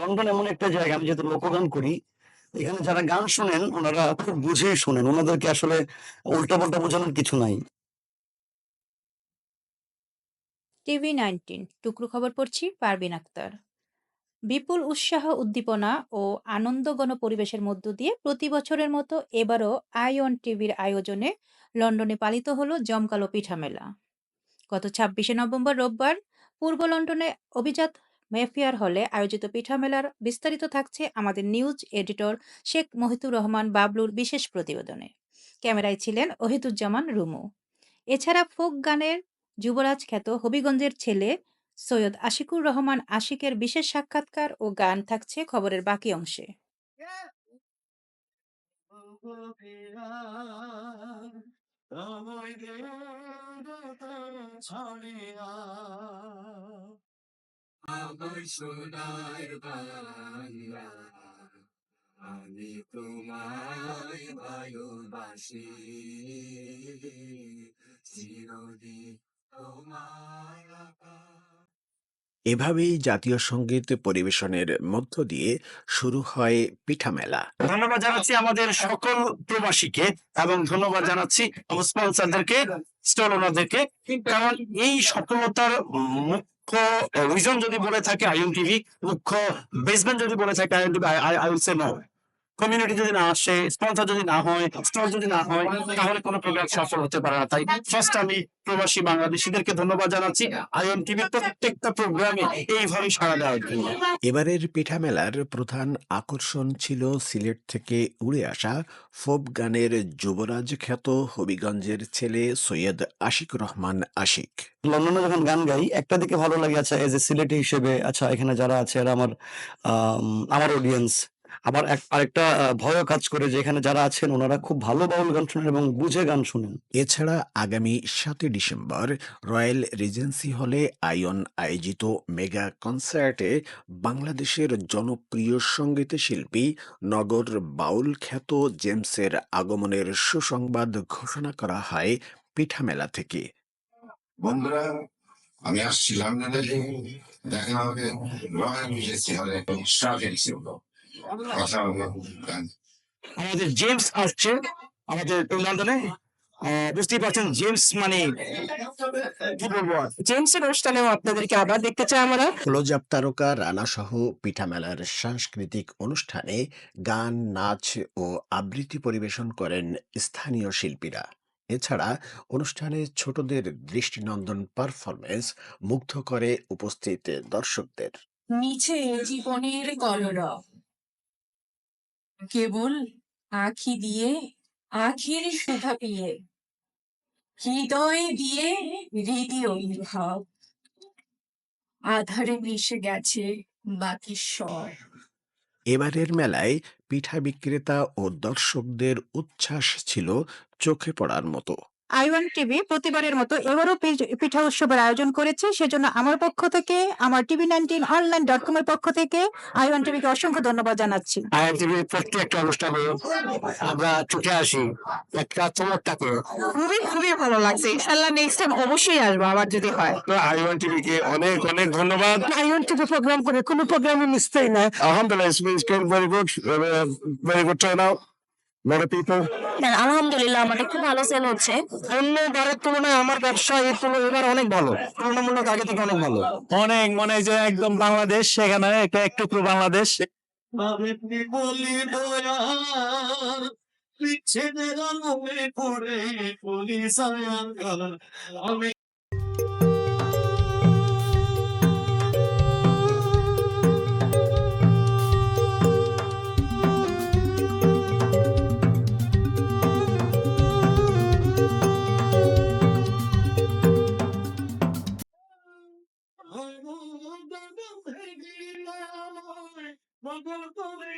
London এমন একটা জায়গা, আমি যেহেতু লোকগান করি, এখানে যারা গান শোনেন, ওনারা খুব বুঝেই শোনেন। ওনাদেরকে আসলে উল্টা পাল্টা বোঝানোর কিছু নাই। টিভি নাইনটিন, টুকরো খবর পড়ছি, পারবিন আক্তার। বিপুল উৎসাহ, উদ্দীপনা ও আনন্দগণ পরিবেশের মধ্য দিয়ে প্রতি বছরের মতো এবারও আই অন টিভির আয়োজনে লন্ডনে পালিত হলো জমকালো পিঠা মেলা গত ছাব্বিশে নভেম্বর রোববার পূর্ব লন্ডনে অভিজাত মেফিয়ার হলে আয়োজিত পিঠা মেলার বিস্তারিত থাকছে আমাদের নিউজ এডিটর শেখ মহিতুর রহমান বাবলুর বিশেষ প্রতিবেদনে। ক্যামেরায় ছিলেন ওহিদুজ্জামান রুমু। এছাড়া ফোক গানের যুবরাজ খ্যাত হবিগঞ্জের ছেলে সৈয়দ আশিকুর রহমান আশিকের বিশেষ সাক্ষাৎকার ও গান থাকছে খবরের বাকি অংশে। আমার সোনার বাংলা আমি তোমায় ভালোবাসি চিরদিন এভাবেই জাতীয় সংগীত পরিবেশনের মধ্য দিয়ে শুরু হয় পিঠা মেলা ধন্যবাদ জানাচ্ছি আমাদের সকল প্রবাসীকে এবং ধন্যবাদ জানাচ্ছি স্পন্সরদেরকে স্টল ওনারদেরকে কারণ এই সফলতার মুখ্য যদি বলে থাকে আইএম টিভি মুখ্য বেসমেন্ট যদি বলে থাকে I'm TV I will say no community যদি না আসে স্পন্সর যদি না হয় স্টল যদি না হয় তাহলে কোনো প্রোগ্রাম সফল হতে পারে না। তাই ফার্স্ট আমি প্রবাসী বাংলাদেশিদেরকে ধন্যবাদ জানাচ্ছি। আইএম টিভির প্রত্যেকটা প্রোগ্রামে এইভাবে সাড়া দেওয়ার জন্য। এবারের পিঠা মেলার প্রধান আকর্ষণ ছিল সিলেট থেকে উড়ে আসা ফোক গানের যুবরাজ খ্যাত হবিগঞ্জের ছেলে সৈয়দ আশিক রহমান আশিক। লন্ডনে যখন গান গাই একটা দিকে ভালো লাগে আচ্ছা এজ এ সিলেটি হিসেবে আচ্ছা এখানে যারা আছে এরা আমার আম, আমার অডিয়েন্স আবার এক- আরেকটা ভয় কাজ করে যে এখানে যারা আছেন ওনারা খুব ভালো বাউল গান শুনেন এবং বুঝে গান শুনেন। এছাড়া আগামী সাতই ডিসেম্বর রয়্যাল রিজেন্সি হলে আয়ন আয়োজিত মেগা কনসার্টে বাংলাদেশের জনপ্রিয় সংগীত শিল্পী নগর বাউল খ্যাত জেমসের আগমনের সুসংবাদ ঘোষণা করা হয় পিঠা মেলা থেকে। বন্ধুরা আমি আসছিলাম দেখা হবে রয়্যাল মিউজিক হলে আমাদের জেমস আসছে আমাদের লন্ডনে বুঝতেই পারছেন জেমস মানে কি বলব আর? জেমসের অনুষ্ঠানেও আপনাদেরকে আবার দেখতে চাই আমরা। ক্লোজআপ তারকা রানা সহ পিঠা মেলার সাংস্কৃতিক অনুষ্ঠানে গান নাচ ও আবৃত্তি পরিবেশন করেন স্থানীয় শিল্পীরা। এছাড়া অনুষ্ঠানে ছোটদের দৃষ্টিনন্দন পারফরমেন্স মুগ্ধ করে উপস্থিত দর্শকদের। নিচে জীবনের কলরব কেবল আখি দিয়ে আখির সুধা পিয়ে, হৃদয় দিয়ে হৃদয় অভিভাব। আধারে মিশে গেছে বাকি স্বর। এবারের মেলায় পিঠা বিক্রেতা ও দর্শকদের উচ্ছ্বাস ছিল চোখে পড়ার মতো। আইওয়ান টিভি প্রতিবারের মতো এবারও পিঠা উৎসবের আয়োজন করেছে। সেজন্য আমার পক্ষ থেকে আমার TV nineteen online dot com এর পক্ষ থেকে আইওয়ান টিভিকে অসংখ্য ধন্যবাদ জানাচ্ছি। আইএম টিভির প্রত্যেকটা অনুষ্ঠানে আমরা ছুটে আসি একটা চমকটাকে। খুবই খুবই ভালো লাগছে। ইনশাল্লাহ নেক্সট টাইম অবশ্যই আসব আবার যদি হয়। আইওয়ান টিভিকে অনেক অনেক ধন্যবাদ। আইওয়ান টিভি প্রোগ্রাম করে কোনো প্রোগ্রামে মিসতেই না। Alhamdulillah, it's been going very good. Uh, very আলহামদুলিল্লাহ আমাদের খুব ভালো সেল হচ্ছে। অন্য বারের তুলনায় আমার ব্যবসা এর তুলনায় এবার অনেক ভালো। তুলনামূলক আগে থেকে অনেক ভালো। অনেক মনে হয় যে একদম বাংলাদেশ সেখানে একটা একটু পুরো বাংলাদেশ।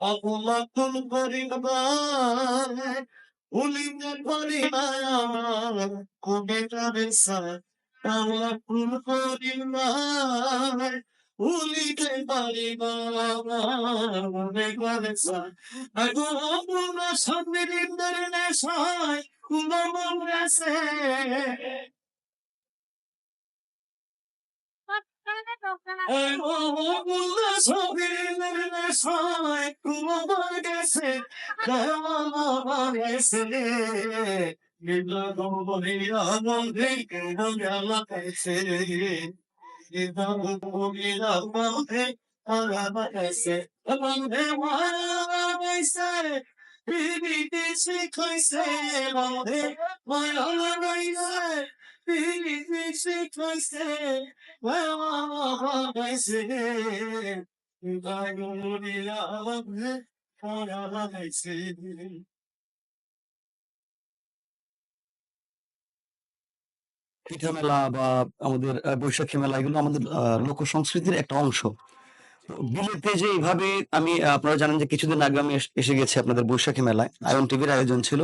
অপমাতন পরিবার উলিঙ্গের পরিবার কবে যাবে স্যার। অপমাতন পরিবার, উলিতে পরিবার কবে যাবে স্যার। আগো অপনা সামনে দিনের নেশায় কুমম Eyvallah sabirlerine sahip kuluma gelsin. Dayanma bahanesi. İbrahim'in yanım değil, yalan eseri. İbrahim'in yanım değil, araba eseri. Aman eyvallah eseri. Bibi de çıkıysa, eyvallah, vay Allah eseri. পিঠা মেলা বা আমাদের বৈশাখী মেলা এগুলো আমাদের লোক সংস্কৃতির একটা অংশ। বিলেতে যে এইভাবে আমি আপনারা জানেন যে কিছুদিন আগে আমি এসে গেছি আপনাদের বৈশাখী মেলায়, আয়ন টিভির আয়োজন ছিল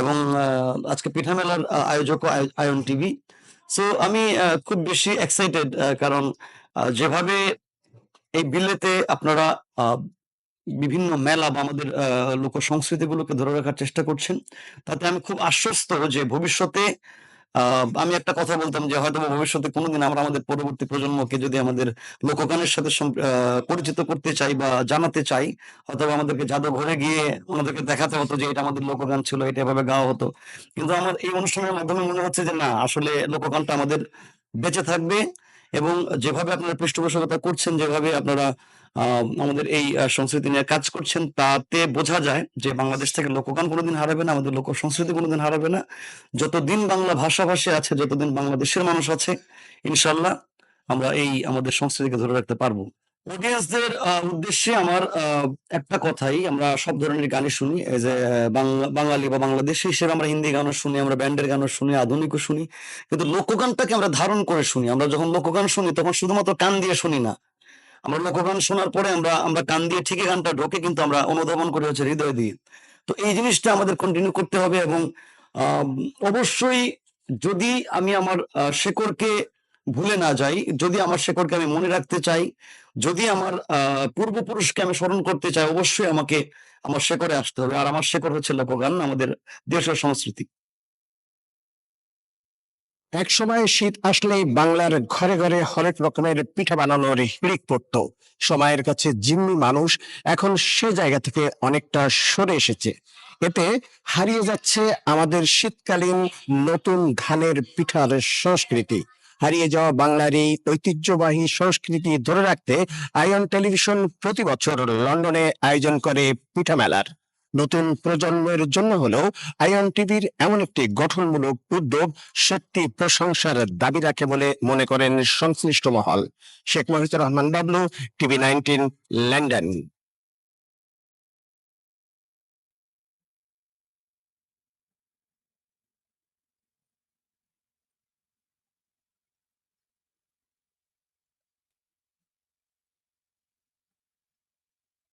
এবং আজকে পিঠা মেলার আয়োজক আয়ন টিভি। সো আমি খুব বেশি এক্সাইটেড কারণ যেভাবে এই বিলেতে আপনারা বিভিন্ন মেলা বা আমাদের লোক সংস্কৃতিগুলোকে ধরে রাখার চেষ্টা করছেন, তাতে আমি খুব আশ্বস্ত যে ভবিষ্যতে আমি একটা কথা বলতাম যে হয়তো ভবিষ্যতে কোনোদিন আমরা আমাদের পরবর্তী প্রজন্মকে যদি আমাদের লোকগানের সাথে পরিচিত করতে চাই বা জানাতে চাই, অথবা আমাদেরকে জাদুঘরে গিয়ে ওনাদেরকে দেখাতে হতো যে এটা আমাদের লোকগান ছিল, এটা এভাবে গাওয়া হতো। কিন্তু আমার এই অনুষ্ঠানের মাধ্যমে মনে হচ্ছে যে না, আসলে লোকগানটা আমাদের বেঁচে থাকবে এবং যেভাবে আপনারা পৃষ্ঠপোষকতা করছেন, যেভাবে আপনারা আমাদের এই সংস্কৃতি নিয়ে কাজ করছেন, তাতে বোঝা যায় যে বাংলাদেশ থেকে লোকগান কোনোদিন হারাবে না, আমাদের লোক সংস্কৃতি কোনোদিন হারাবে না। যতদিন বাংলা ভাষাভাষী আছে, যতদিন বাংলাদেশের মানুষ আছে ইনশাল্লাহ আমরা এই আমাদের সংস্কৃতিকে ধরে রাখতে পারব। অডিয়েন্সদের উদ্দেশ্যে আমার একটা কথাই, আমরা সব ধরনের গানই শুনি যে বাঙালি বা বাংলাদেশি হিসেবে আমরা হিন্দি গানও শুনি, আমরা ব্যান্ডের গানও শুনি, আধুনিকও শুনি, কিন্তু লোকগানটাকে আমরা ধারণ করে শুনি। আমরা যখন লোকগান শুনি, তখন শুধুমাত্র কান দিয়ে শুনি না আমরা লোকগান শোনার পরে আমরা আমরা কান দিয়ে ঠিকই গানটা ঢোকে কিন্তু আমরা অনুধাবন করে হচ্ছে হৃদয় দিয়ে। তো এই জিনিসটা আমাদের কন্টিনিউ করতে হবে এবং অবশ্যই যদি আমি আমার আহ, শেকড়কে ভুলে না যাই যদি আমার শেকড়কে আমি মনে রাখতে চাই যদি আমার পূর্বপুরুষকে আমি স্মরণ করতে চাই অবশ্যই আমাকে আমার শেকড়ে আসতে হবে। আর আমার শেকড় হচ্ছে লোকগান আমাদের দেশের সংস্কৃতি। এক সময় শীত আসলেই বাংলার ঘরে ঘরে হরেক রকমের পিঠা বানানোর হিড়িক পড়ত। সময়ের কাছে জিম্মি মানুষ এখন সে জায়গা থেকে অনেকটা সরে এসেছে। এতে হারিয়ে যাচ্ছে আমাদের শীতকালীন নতুন ধানের পিঠার সংস্কৃতি। হারিয়ে যাওয়া বাংলার এই ঐতিহ্যবাহী সংস্কৃতি ধরে রাখতে আয়ন টেলিভিশন প্রতি বছর লন্ডনে আয়োজন করে পিঠা মেলার। নতুন প্রজন্মের জন্য হলেও আইন টিভির এমন একটি গঠনমূলক উদ্যোগ সত্যি প্রশংসার দাবি রাখে বলে মনে করেন সংশ্লিষ্ট মহল। Sheikh Mohijur Rahman Bablu, TV nineteen, London.